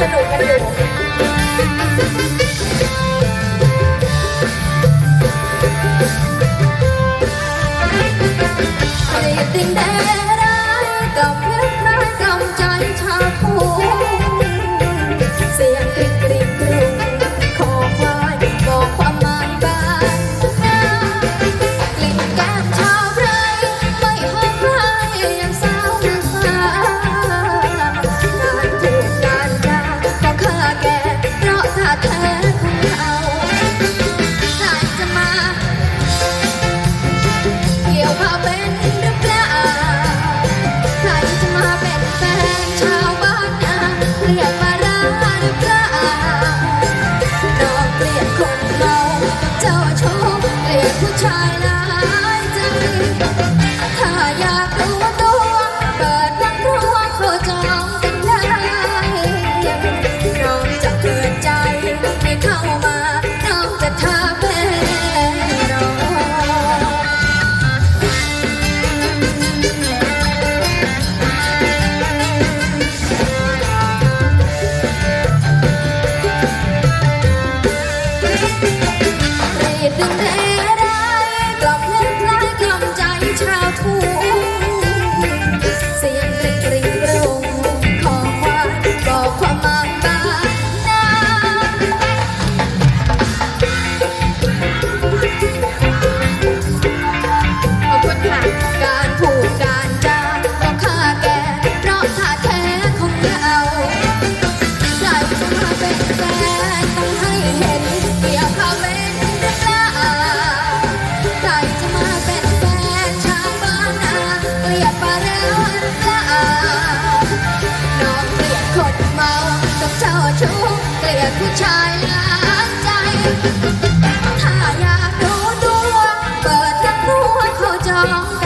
สนุกกันอยู่สิ่งใดรักกับ ชายหลายใจ ถ้าอยากรู้ตัวเปิดวันรัวโคจรกันได้น้อจะเปิดใจให้เข้ามา น้อจะทาแพ้ ถ้าอยากรู้ดวงเปิดแค่พูดเขาจองกัน